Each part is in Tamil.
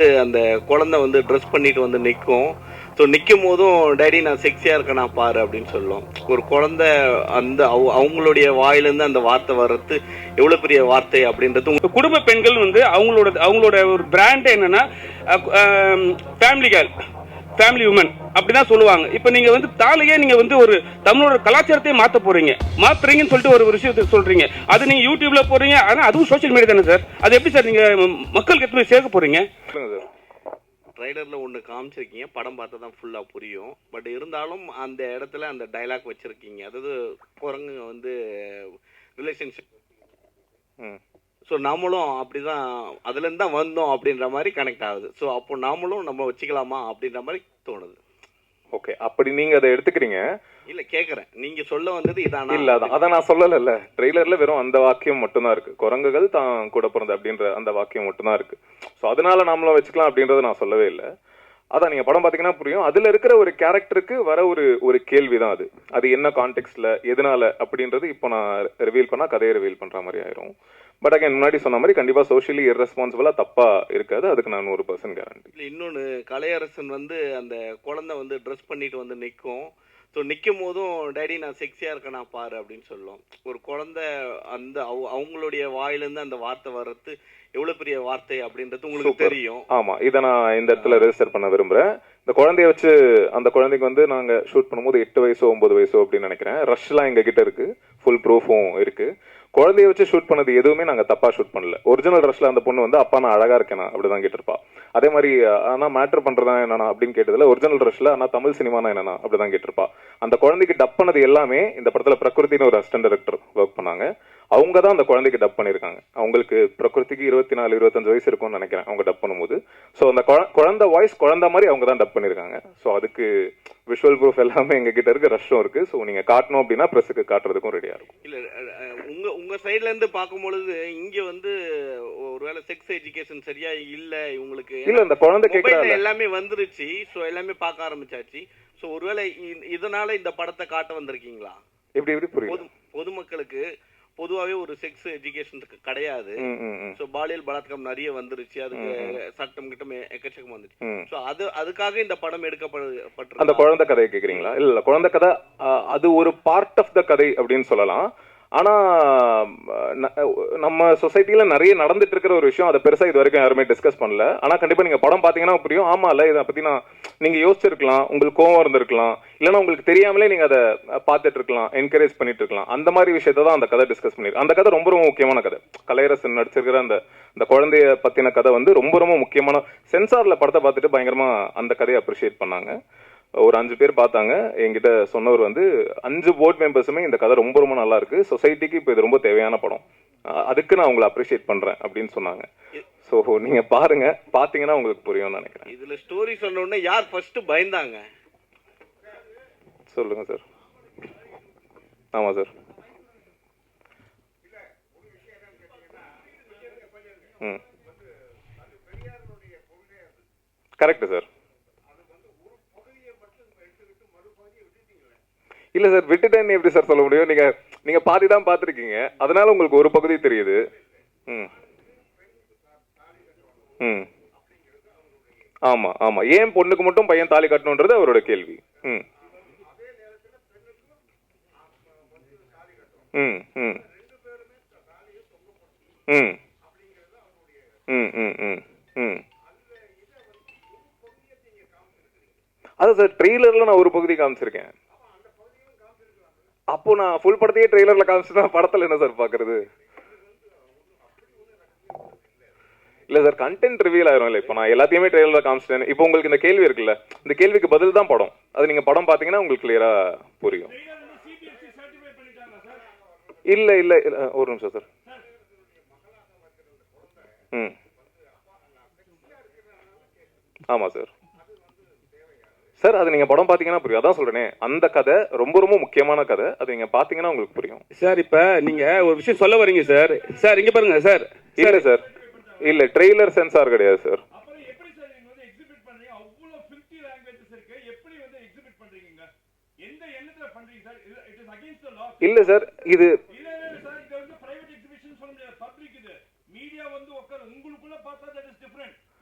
அந்த குழந்தை வந்து ட்ரெஸ் பண்ணிட்டு வந்து நிற்கும் ஸோ நிற்கும் போதும் டேடி நான் செக்ஸியாக இருக்கேன் நான் பாரு அப்படின்னு சொல்லும். ஒரு குழந்தை அந்த அவ- அவங்களுடைய வாயிலேருந்து அந்த வார்த்தை வர்றது எவ்வளோ பெரிய வார்த்தை அப்படின்றது உங்கள் குடும்ப பெண்கள் வந்து அவங்களோட அவங்களோட ஒரு பிராண்ட் என்னன்னா ஃபேமிலி கேர்ள் ஃபேமிலி உமன் அப்படிதான் சொல்லுவாங்க. இப்போ நீங்க வந்து தாலையே நீங்க வந்து ஒரு தமிழோட கலாச்சாரத்தையே மாத்த போறீங்க. மாத்துறீங்கன்னு சொல்லிட்டு ஒரு விஷயத்தை சொல்றீங்க. அது நீங்க யூடியூப்ல போறீங்க. ஆனா அதுவும் சோஷியல் மீடியா தானே சார். அது எப்படி சார் நீங்க மக்களுக்கு எடுத்து போய் சேர்க்க போறீங்க? ட்ரைலரில் ஒன்று காமிச்சிருக்கீங்க. படம் பார்த்தா தான் ஃபுல்லாக புரியும். பட் இருந்தாலும் அந்த இடத்துல அந்த டைலாக் வச்சுருக்கீங்க. அதாவது குரங்குங்க வந்து ரிலேஷன்ஷிப் ம். ஸோ நாமளும் அப்படிதான் அதுலேருந்து தான் வந்தோம் அப்படின்ற மாதிரி கனெக்ட் ஆகுது. ஸோ அப்போ நாமளும் நம்ம வச்சுக்கலாமா அப்படின்ற மாதிரி தோணுது. ஓகே அப்படி நீங்க அதை எடுத்துக்கிறீங்க. இல்லை கேட்குறேன் நீங்கள் சொல்ல வந்தது இதானா? இல்ல அதான். அதை நான் சொல்லல ட்ரெய்லர்ல வெறும் அந்த வாக்கியம் மட்டும்தான் இருக்கு. குரங்குகள் தான் கூட பிறந்த அப்படின்ற அந்த வாக்கியம் மட்டும்தான் இருக்கு. ஸோ அதனால நாமளும் வச்சுக்கலாம் அப்படின்றத நான் சொல்லவே இல்லை. அதான் நீங்க படம் பாத்தீங்கன்னா புரியும். அதுல இருக்கிற ஒரு கேரக்டருக்கு வர ஒரு ஒரு கேள்வி தான் அது. அது என்ன கான்டெக்ட்ல எதனால அப்படின்றது இப்போ நான் ரிவீல் பண்ணா கதையை ரிவீல் பண்ற மாதிரி ஆயிரும். பட் அகைன் முன்னாடி சொன்ன மாதிரி கண்டிப்பா சோஷியலி irresponsible-ஆ தப்பா இருக்காது. அதுக்கு நான் நூறு பர்சன்ட் கேரண்டி இன்னொன்று கலையரசன் வந்து அந்த குழந்தை வந்து ட்ரெஸ் பண்ணிட்டு வந்து நிற்கும் ஸோ நிற்கும் போதும் டேடி நான் செக்ஸியாக இருக்கேனா பாரு அப்படின்னு சொல்லும். ஒரு குழந்தை அந்த அவ- அவங்களுடைய வாயிலேருந்து அந்த வார்த்தை வர்றது எவ்வளோ பெரிய வார்த்தை அப்படின்றது உங்களுக்கு. தெரியும். ஆமா இதை நான் இந்த இடத்துல ரெஜிஸ்டர் பண்ண விரும்புறேன். இந்த குழந்தைய வச்சு அந்த குழந்தைக்கு வந்து நாங்க ஷூட் பண்ணும்போது எட்டு வயசோ ஒன்பது வயசோ அப்படின்னு நினைக்கிறேன். ரஷ்லாம் எங்க கிட்ட இருக்கு. ஃபுல் ப்ரூஃபும் இருக்கு. குழந்தைய வச்சு ஷூட் பண்ணது எதுவுமே நாங்கள் தப்பாக ஷூட் பண்ணல. ஒரிஜினல் ரஷ்ல அந்த பொண்ணு வந்து அப்பா நான் அழகா இருக்கேனா? அப்படிதான் கேட்டிருப்பா. அதே மாதிரி ஆனால் மேட்ரு பண்றதா என்னன்னா அப்படின்னு கேட்டதுல ஒரிஜினல் ரஷ்ல ஆனால் தமிழ் சினிமானா என்னன்னா அப்படிதான் கேட்டிருப்பா. அந்த குழந்தைக்கு டப் பண்ணது எல்லாமே இந்த படத்துல பிரகிருத்தின்னு ஒரு அசிஸ்டன்ட் டைரக்டர் ஒர்க் பண்ணாங்க. அவங்க தான் அந்த குழந்தைக்கு டப் பண்ணியிருக்காங்க. அவங்களுக்கு பிரகிருதிக்கு இருபத்தி நாலு இருபத்தஞ்சு வயசு இருக்கும்னு நினைக்கிறேன் அவங்க டப் பண்ணும்போது. ஸோ அந்த குழ- குழந்தை வாய்ஸ் குழந்த மாதிரி அவங்க தான் டப் பண்ணியிருக்காங்க. ஸோ அதுக்கு விஷுவல் ப்ரூஃப் எல்லாமே எங்ககிட்ட இருக்க இருக்கு ரஷ்ஷும் இருக்கு. ஸோ நீங்க காட்டணும் அப்படின்னா ப்ரெஸ்ஸுக்கு காட்டுறதுக்கும் ரெடியா இருக்கும். இல்லை உங்க உங்க சைட்ல இருந்து பார்க்கும் பொழுது இங்க வந்து ஒருவேளை செக்ஸ் எஜுகேஷன் சரியா இல்ல இவங்களுக்கு இல்ல இந்த குழந்தை மொபைல்ல கேட்கறாங்க எல்லாமே வந்துருச்சு ஸோ எல்லாமே பார்க்க ஆரம்பிச்சாச்சு. ஸோ ஒருவேளை இதனால இந்த படத்தை காட்ட வந்திருக்கீங்களா? எப்படி எப்படி புரியுது? பொது பொதுமக்களுக்கு பொதுவாகவே ஒரு செக்ஸ் எஜுகேஷன் கிடையாது. ஸோ பாலியல் பலாத்காரம் நிறைய வந்துருச்சு அதுக்கு சட்டம் கிட்டம் எக்கச்சக்கம் வந்துருச்சு ம். ஸோ அது அதுக்காக இந்த படம் அந்த எடுக்கப்பட்டிருக்கு குழந்தை கதையை கேக்குறீங்களா? இல்ல இல்ல குழந்தை கதை அது ஒரு பார்ட் ஆஃப் த கதை அப்படின்னு சொல்லலாம். ஆனா நம்ம சொசைட்டில நிறைய நடந்துட்டு இருக்கிற ஒரு விஷயம் அதை பெருசா இது வரைக்கும் யாருமே டிஸ்கஸ் பண்ணல. ஆனா கண்டிப்பா நீங்க படம் பாத்தீங்கன்னா புரியும். ஆமா இல்ல இதை பத்தி நான் நீங்க யோசிச்சிருக்கலாம். உங்களுக்கு கோவம் இருந்திருக்கலாம். இல்லைன்னா உங்களுக்கு தெரியாமலே நீங்க அதை பார்த்துட்டு இருக்கலாம் என்கரேஜ் பண்ணிட்டு இருக்கலாம் அந்த மாதிரி விஷயத்தை தான் அந்த கதை டிஸ்கஸ் பண்ணிருக்கு அந்த கதை ரொம்ப ரொம்ப முக்கியமான கதை. கலையரசன் நடிச்சிருக்கிற அந்த அந்த குழந்தைய பத்தின கதை வந்து ரொம்ப ரொம்ப முக்கியமான சென்சார்ல படத்தை பார்த்துட்டு பயங்கரமா அந்த கதையை அப்ரிஷியேட் பண்ணாங்க. ஒரு அஞ்சு பேர் பார்த்தாங்க என்கிட்ட சொன்னவர் வந்து அஞ்சு போர்ட் மெம்பர்ஸுமே இந்த கதை ரொம்ப ரொம்ப நல்லா இருக்கு சொசைட்டிக்கு இப்போ இது ரொம்ப தேவையான படம் அதுக்கு நான் உங்களை அப்ரிஷியேட் பண்றேன் அப்படின்னு சொன்னாங்க ஸோ நீங்க பாருங்க பாத்தீங்கன்னா உங்களுக்கு புரியும்னு நினைக்கிறேன் இதுல ஸ்டோரி சொன்ன உடனே யார் ஃபர்ஸ்ட் பயந்தாங்க சொல்லுங்க சார் ஆமா சார் ம் கரெக்ட் சார் இல்ல சார் விட்டுட்டேன்னு எப்படி சார் சொல்ல முடியும்? நீங்க நீங்க பாதி தான் பார்த்துருக்கீங்க. அதனால உங்களுக்கு ஒரு பகுதி தெரியுது. ம். ம். ஆமா ஆமா. ஏன் பொண்ணுக்கு மட்டும் பையன் தாலி கட்டணுன்றது அவரோட கேள்வி. ம். ம் ம். ம். ம் ம் ம் ம். அதான் சார் ட்ரெய்லரில் நான் ஒரு பகுதி காமிச்சிருக்கேன். அப்போ நான் ஃபுல் படத்தையே ட்ரெய்லர்ல காமிச்சுட்டா படத்துல என்ன சார் பாக்குறது? இல்ல சார் கண்டென்ட் ரிவீல் ஆயிரும். இல்ல இப்போ நான் எல்லாத்தையுமே ட்ரெய்லர்ல காமிச்சிட்டேன். இப்போ உங்களுக்கு இந்த கேள்வி இருக்குல்ல? இந்த கேள்விக்கு பதில் தான் படம். அது நீங்க படம் பாத்தீங்கன்னா உங்களுக்கு கிளியரா புரியும். இல்ல இல்ல இல்லை ஒரு நிமிஷம் சார் ம். ஆமா சார் சார் அது நீங்கள் படம் பார்த்தீங்கன்னா புரியும். அதான் சொல்கிறேனே அந்த கதை ரொம்ப ரொம்ப முக்கியமான கதை. அது நீங்கள் பார்த்தீங்கன்னா உங்களுக்கு புரியும். சார் இப்போ நீங்க ஒரு விஷயம் சொல்ல வரீங்க சார். சார் இங்கே பாருங்க சார். இல்லை சார் இல்லை ட்ரெய்லர் சென்சார் கிடையாது சார். இல்ல சார் இது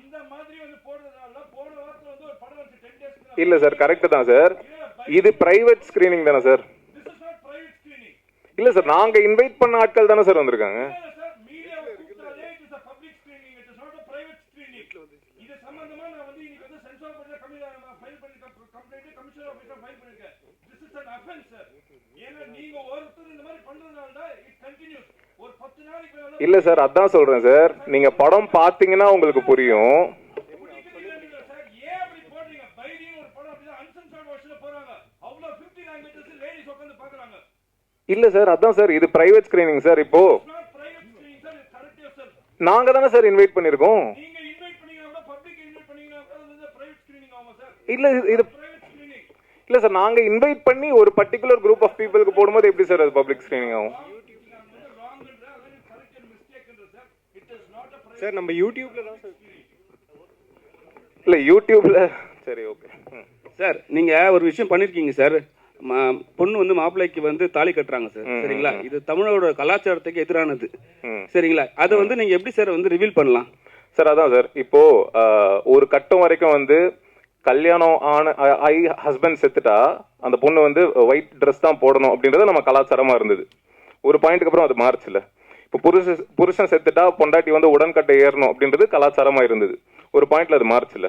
இந்த மாதிரி வந்து போடுறதுனால போடுற இல்ல சார் கரெக்ட் தான் சார். இது பிரைவேட் ஸ்கிரீனிங் தானே சார்? இல்ல சார் நாங்க இன்வைட் பண்ண ஆட்கள் தானே சார் வந்திருக்காங்க? இல்ல சார் மீடியாவை கூப்பிட்டாலே it is a public screening it இல்ல சார் அதான் சார் இது பிரைவேட் ஸ்கிரீனிங் சார் இப்போ நாங்க தானே சார் இன்வைட் பண்ணிருக்கோம். இல்ல இது- இது பிரைவேட் ஸ்கிரீனிங் இல்ல சார் நாங்க இன்வைட் பண்ணி ஒரு பர்டிகுலர் குரூப் ஆஃப் பீப்புளுக்கு போடும்போது எப்படி சார் அது பப்ளிக் ஸ்கிரீனிங் ஆகும்? Sir it is not a sir நம்ம யூடியூப்ல தான் சார் இல்ல யூடியூப்ல சரி ஓகே சார் நீங்க ஒரு விஷயம் பண்ணிருக்கீங்க சார் பொண்ணு வந்து மாப்பிள்ளைக்கு வந்து தாலி கட்டுறாங்க சார் சரிங்களா? இது தமிழோட கலாச்சாரத்துக்கு எதிரானது. சரிங்களா? அதை வந்து நீங்க எப்படி சார் வந்து ரிவீல் பண்ணலாம்? சார் அதான் சார். இப்போ ஒரு கட்டம் வரைக்கும் வந்து கல்யாணம் ஆன ஐ ஹஸ்பண்ட் செத்துட்டா அந்த பொண்ணு வந்து ஒயிட் ட்ரெஸ் தான் போடணும் அப்படின்றது நம்ம கலாச்சாரமா இருந்தது. ஒரு பாயிண்ட்டுக்கு அப்புறம் அது மாறுச்சுல இப்போ புருஷ புருஷன் செத்துட்டா பொண்டாட்டி வந்து உடன்கட்டை ஏறணும் அப்படின்றது கலாச்சாரமா இருந்தது. ஒரு பாயிண்ட்ல அது மாறுச்சுல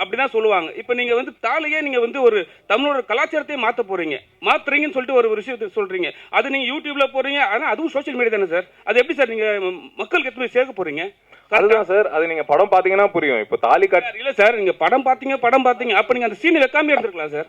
அப்படிதான் சொல்லுவாங்க. இப்போ நீங்க வந்து தாலையே நீங்க வந்து ஒரு தமிழோட கலாச்சாரத்தையே மாத்த போறீங்க. மாத்துறீங்கன்னு சொல்லிட்டு ஒரு விஷயத்தை சொல்றீங்க. அது நீங்க யூடியூப்ல போறீங்க. ஆனா அதுவும் சோஷியல் மீடியா தானே சார்? அது எப்படி சார் நீங்க மக்களுக்கு போய் சேர்க்க போறீங்க? அதுதான் சார். அது நீங்க படம் பாத்தீங்கன்னா புரியும். இப்போ தாலி கட் இல்ல சார் நீங்க படம் பாத்தீங்க படம் பாத்தீங்க அப்ப நீங்க அந்த சீன் வைக்காம இருந்திருக்கலாம் சார்.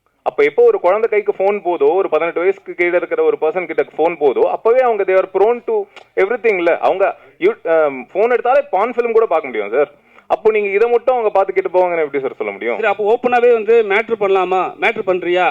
அப்ப எப்போ ஒரு குழந்தை கைக்கு ஃபோன் போதோ ஒரு பதினெட்டு வயசுக்கு கீழே இருக்கிற ஒரு பர்சன் கிட்ட ஃபோன் போதோ அப்பவே அவங்க they are prone to every திங்ல அவங்க ஃபோன் எடுத்தாலே பான் ஃபிலிம் கூட பார்க்க முடியும் சார் அப்போ நீங்க இதை மட்டும் அவங்க பார்த்து கிட்டு போவாங்கன்னு எப்படி சார் சொல்ல முடியும்? சரி அப்போ ஓப்பனாவே வந்து மேட்ரு பண்ணலாமா? மேட்ரு பண்றியா?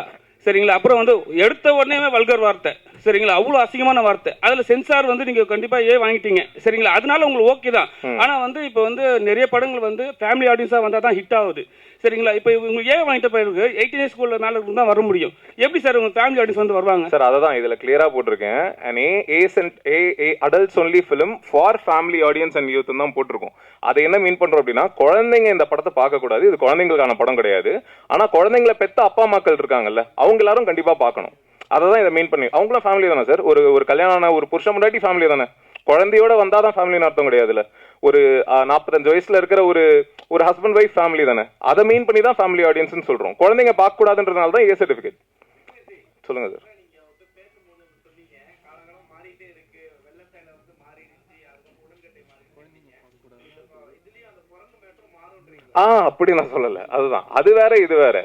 சரிங்களா? அப்புறம் வந்து எடுத்த உடனே வல்கர் வார்த்தை. சரிங்களா? அவ்வளவு அசிங்கமான வார்த்தை. அதுல சென்சார் வந்து நீங்க கண்டிப்பா ஏ வாங்கிட்டீங்க. சரிங்களா? அதனால உங்களுக்கு ஓகே தான். ஆனா வந்து இப்போ வந்து நிறைய படங்கள் வந்து ஃபேமிலி ஆடியன்ஸா வந்தா தான் ஹிட் ஆகுது. சரிங்களா? இப்போ உங்களுக்கு ஏன் வாங்கிட்ட போயிருக்கு எயிட்டீன் இயர்ஸ் ஸ்கூலில் மேலே தான் வர முடியும்? எப்படி சார் உங்க ஃபேமிலி ஆடியன்ஸ் வந்து வருவாங்க? சார் அதை தான் இதில் கிளியராக போட்டிருக்கேன். And A as and A A adults only film for family audience and youth தான் போட்டிருக்கோம். அதை என்ன மீன் பண்ணுறோம் அப்படின்னா குழந்தைங்க இந்த படத்தை பார்க்கக்கூடாது இது குழந்தைங்களுக்கான படம் கிடையாது. ஆனால் குழந்தைங்கள பெத்த அப்பா அம்மாக்கள் இருக்காங்கல்ல அவங்க எல்லாரும் கண்டிப்பாக பார்க்கணும். அதை தான் இதை மீன் பண்ணி அவங்களும் ஃபேமிலி தானே சார்? ஒரு ஒரு கல்யாணம் ஒரு புருஷன் முன்னாடி ஃபேமிலி தானே? குழந்தையோட வந்தால் தான் ஃபேமிலின்னு அர்த்தம் கிடையாதுல்ல. ஒரு நாற்பத்தஞ்சு வயசுல இருக்கிற ஒரு ஒரு ஹஸ்பண்ட் ஒய்ஃப் ஃபேமிலி தானே. அதை மீன் பண்ணி தான் ஃபேமிலி ஆடியன்ஸ்னு சொல்றோம். குழந்தைங்க பார்க்க கூடாதுன்றதுனால தான் ஏ சர்டிஃபிகேட் சொல்லுங்க சார் ஆ அப்படி நான் சொல்லல. அதுதான். அது வேற இது வேற.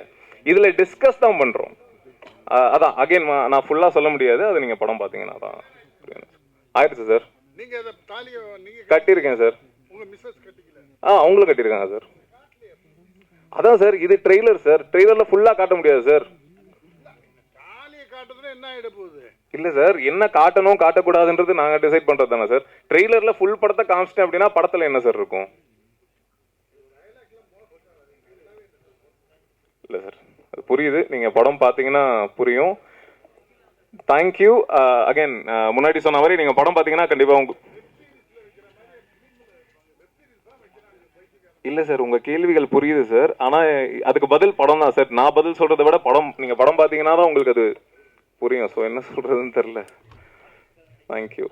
இதுல டிஸ்கஸ் தான் பண்றோம். அதான். அகைன் நான் ஃபுல்லா சொல்ல முடியாது. அது நீங்க படம் பாத்தீங்கன்னா தான் ஆயிடுச்சு சார் நீங்க தாலியை நீங்க கட்டியிருக்கேன் சார். உங்க மிஸ்ஸஸ் கட்டிக்கல. ஆ அவங்களும் கட்டியிருக்காங்க சார். அதான் சார் இது ட்ரெய்லர் சார். ட்ரெய்லர்ல ஃபுல்லா காட்ட முடியாது சார். தாலியை காட்டுறதுல என்ன ஆயிட போகுது? இல்ல சார் என்ன காட்டணும் காட்டக்கூடாதுன்றது நாங்க டிசைட் பண்றது தானே சார். ட்ரெய்லர்ல ஃபுல் படத்தை காமிச்சிட்டேன் அப்படின்னா படத்துல என்ன சார் இருக்கும்? இல்ல சார் அது புரியுது. நீங்க படம் பாத்தீங்கன்னா புரியும். தேங்க்யூ அகைன் uh, uh, முன்னாடி சொன்ன மாதிரி நீங்க படம் பாத்தீங்கன்னா கண்டிப்பா உங்க இல்ல சார் உங்க கேள்விகள் புரியுது சார். ஆனா அதுக்கு பதில் படம் தான் சார். நான் பதில் சொல்கிறத விட படம் நீங்க படம் பாத்தீங்கன்னா தான் உங்களுக்கு அது புரியும். ஸோ என்ன சொல்றதுன்னு தெரியல. தேங்க்யூ